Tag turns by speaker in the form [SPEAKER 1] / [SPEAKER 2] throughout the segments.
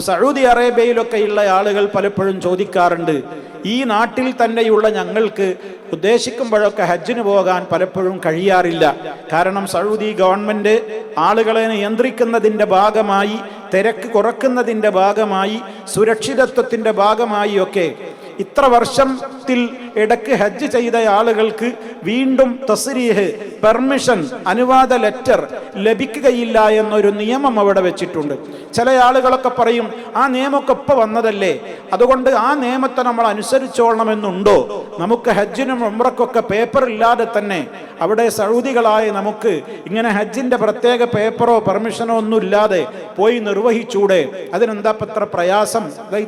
[SPEAKER 1] Saudi അറേബ്യയിലൊക്കെയുള്ള ആളുകൾ പലപ്പോഴും ചോദിക്കാറുണ്ട് ഈ നാട്ടിൽ തന്നെയുള്ള ഞങ്ങൾക്ക് ഉദ്ദേശിക്കുമ്പോഴൊക്കെ ഹജ്ജിന് പോകാൻ പലപ്പോഴും കഴിയാറില്ല. കാരണം സൗദി ഗവൺമെന്റ് ആളുകളെ നിയന്ത്രിക്കുന്നതിന്റെ ഭാഗമായി തിരക്ക് കുറക്കുന്നതിന്റെ ഭാഗമായി സുരക്ഷിതത്വത്തിന്റെ ഭാഗമായി ഒക്കെ ഇത്ര വർഷത്തിൽ ഇടയ്ക്ക് ഹജ്ജ് ചെയ്ത ആളുകൾക്ക് വീണ്ടും തസ്രീഹ് പെർമിഷൻ അനുവാദ ലെറ്റർ ലഭിക്കുകയില്ല എന്നൊരു നിയമം അവിടെ വെച്ചിട്ടുണ്ട്. ചില ആളുകളൊക്കെ പറയും ആ നിയമമൊക്കെ ഇപ്പൊ വന്നതല്ലേ? അതുകൊണ്ട് ആ നിയമത്തെ നമ്മൾ അനുസരിച്ചോളണമെന്നുണ്ടോ? നമുക്ക് ഹജ്ജിനും ഉമ്രക്കൊക്കെ പേപ്പർ ഇല്ലാതെ തന്നെ അവിടെ സൗദികളായ നമുക്ക് ഇങ്ങനെ ഹജ്ജിന്റെ പ്രത്യേക പേപ്പറോ പെർമിഷനോ ഒന്നും ഇല്ലാതെ പോയി നിർവഹിച്ചൂടെ? അതിനെന്താ പത്ര പ്രയാസം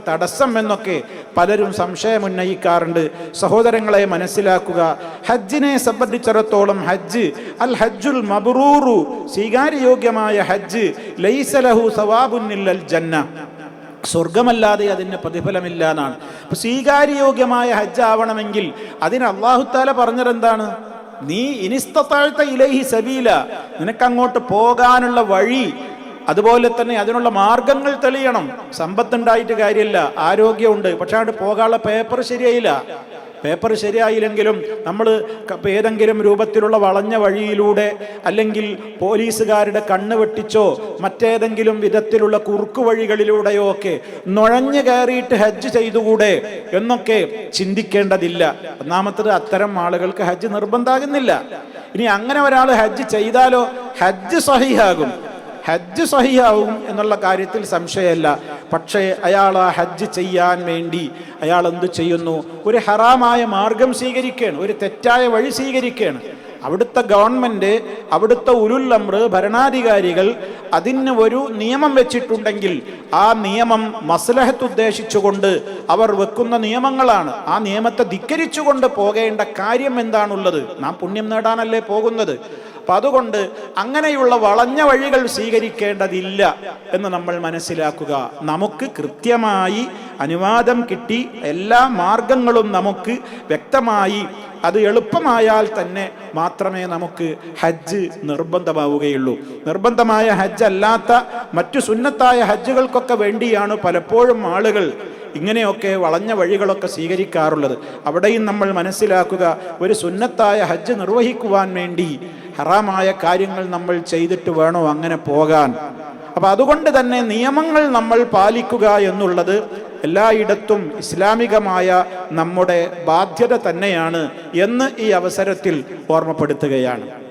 [SPEAKER 1] തടസ്സം എന്നൊക്കെ പലരും സംശയം ഉന്നയിക്കാറുണ്ട്. സഹോദരങ്ങളെ മനസ്സിലാക്കുക. ഹജ്ജിനെ സംബന്ധിച്ചിടത്തോളം ഹജ്ജ് അൽ ഹജ്ജുൽ മബ്റൂറു സ്വീകാര്യയോഗ്യമായ ഹജ്ജ് ലൈസലഹു സവാബുന്നില്ലൽ ജന്ന. സ്വർഗമല്ലാതെ അതിന് പ്രതിഫലമില്ല എന്നാണ്. അപ്പൊ സ്വീകാര്യയോഗ്യമായ ഹജ്ജ് ആവണമെങ്കിൽ അതിന് അള്ളാഹുത്താല പറഞ്ഞതെന്താണ്? നീ ഇനിസ്താഴ്ത്ത ഇലഹി സബീല നിനക്കങ്ങോട്ട് പോകാനുള്ള വഴി അതുപോലെ തന്നെ അതിനുള്ള മാർഗങ്ങൾ തെളിയണം. സമ്പത്തുണ്ടായിട്ട് കാര്യമില്ല. ആരോഗ്യമുണ്ട്. പക്ഷെ അങ്ങോട്ട് പോകാനുള്ള പേപ്പർ ശരിയായില്ല. പേപ്പർ ശരിയായില്ലെങ്കിലും നമ്മൾ ഏതെങ്കിലും രൂപത്തിലുള്ള വളഞ്ഞ വഴിയിലൂടെ അല്ലെങ്കിൽ പോലീസുകാരുടെ കണ്ണ് വെട്ടിച്ചോ മറ്റേതെങ്കിലും വിധത്തിലുള്ള കുറുക്കു വഴികളിലൂടെയോ ഒക്കെ നുഴഞ്ഞു കയറിയിട്ട് ഹജ്ജ് ചെയ്തുകൂടെ എന്നൊക്കെ ചിന്തിക്കേണ്ടതില്ല. ഒന്നാമത്തത് അത്തരം ആളുകൾക്ക് ഹജ്ജ് നിർബന്ധാകുന്നില്ല ഇനി അങ്ങനെ ഒരാൾ ഹജ്ജ് ചെയ്താലോ ഹജ്ജ് സഹിയാകും. ഹജ്ജ് സഹിയാവും എന്നുള്ള കാര്യത്തിൽ സംശയമല്ല. പക്ഷേ അയാൾ ആ ഹജ്ജ് ചെയ്യാൻ വേണ്ടി അയാൾ എന്ത് ചെയ്യുന്നു? ഒരു ഹറാമായ മാർഗം സ്വീകരിക്കുകയാണ്. ഒരു തെറ്റായ വഴി സ്വീകരിക്കുകയാണ്. അവിടുത്തെ ഗവൺമെന്റ് അവിടുത്തെ ഉരുല്ലമ്ര ഭരണാധികാരികൾ അതിന് ഒരു നിയമം വെച്ചിട്ടുണ്ടെങ്കിൽ ആ നിയമം മസ്ലഹത്ത് ഉദ്ദേശിച്ചുകൊണ്ട് അവർ വെക്കുന്ന നിയമങ്ങളാണ്. ആ നിയമത്തെ ധിക്കരിച്ചുകൊണ്ട് പോകേണ്ട കാര്യം എന്താണുള്ളത്? നാം പുണ്യം നേടാനല്ലേ പോകുന്നത്? അപ്പൊ അതുകൊണ്ട് അങ്ങനെയുള്ള വളഞ്ഞ വഴികൾ സ്വീകരിക്കേണ്ടതില്ല എന്ന് നമ്മൾ മനസ്സിലാക്കുക. നമുക്ക് കൃത്യമായി അനുവാദം കിട്ടി എല്ലാ മാർഗങ്ങളും നമുക്ക് വ്യക്തമായി അത് എളുപ്പമായാൽ തന്നെ മാത്രമേ നമുക്ക് ഹജ്ജ് നിർബന്ധമാവുകയുള്ളൂ. നിർബന്ധമായ ഹജ്ജ് അല്ലാത്ത മറ്റു സുന്നത്തായ ഹജ്ജുകൾക്കൊക്കെ വേണ്ടിയാണ് പലപ്പോഴും ആളുകൾ ഇങ്ങനെയൊക്കെ വളഞ്ഞ വഴികളൊക്കെ സ്വീകരിക്കാറുള്ളത്. അവിടെയും നമ്മൾ മനസ്സിലാക്കുക ഒരു സുന്നത്തായ ഹജ്ജ് നിർവഹിക്കുവാൻ വേണ്ടി ഹറാമായ കാര്യങ്ങൾ നമ്മൾ ചെയ്തിട്ട് വേണോ അങ്ങനെ പോകാൻ. അപ്പൊ അതുകൊണ്ട് തന്നെ നിയമങ്ങൾ നമ്മൾ പാലിക്കുക എന്നുള്ളത് എല്ലായിടത്തും ഇസ്ലാമികമായ നമ്മുടെ ബാധ്യത തന്നെയാണ് എന്ന് ഈ അവസരത്തിൽ ഓർമ്മപ്പെടുത്തുകയാണ്.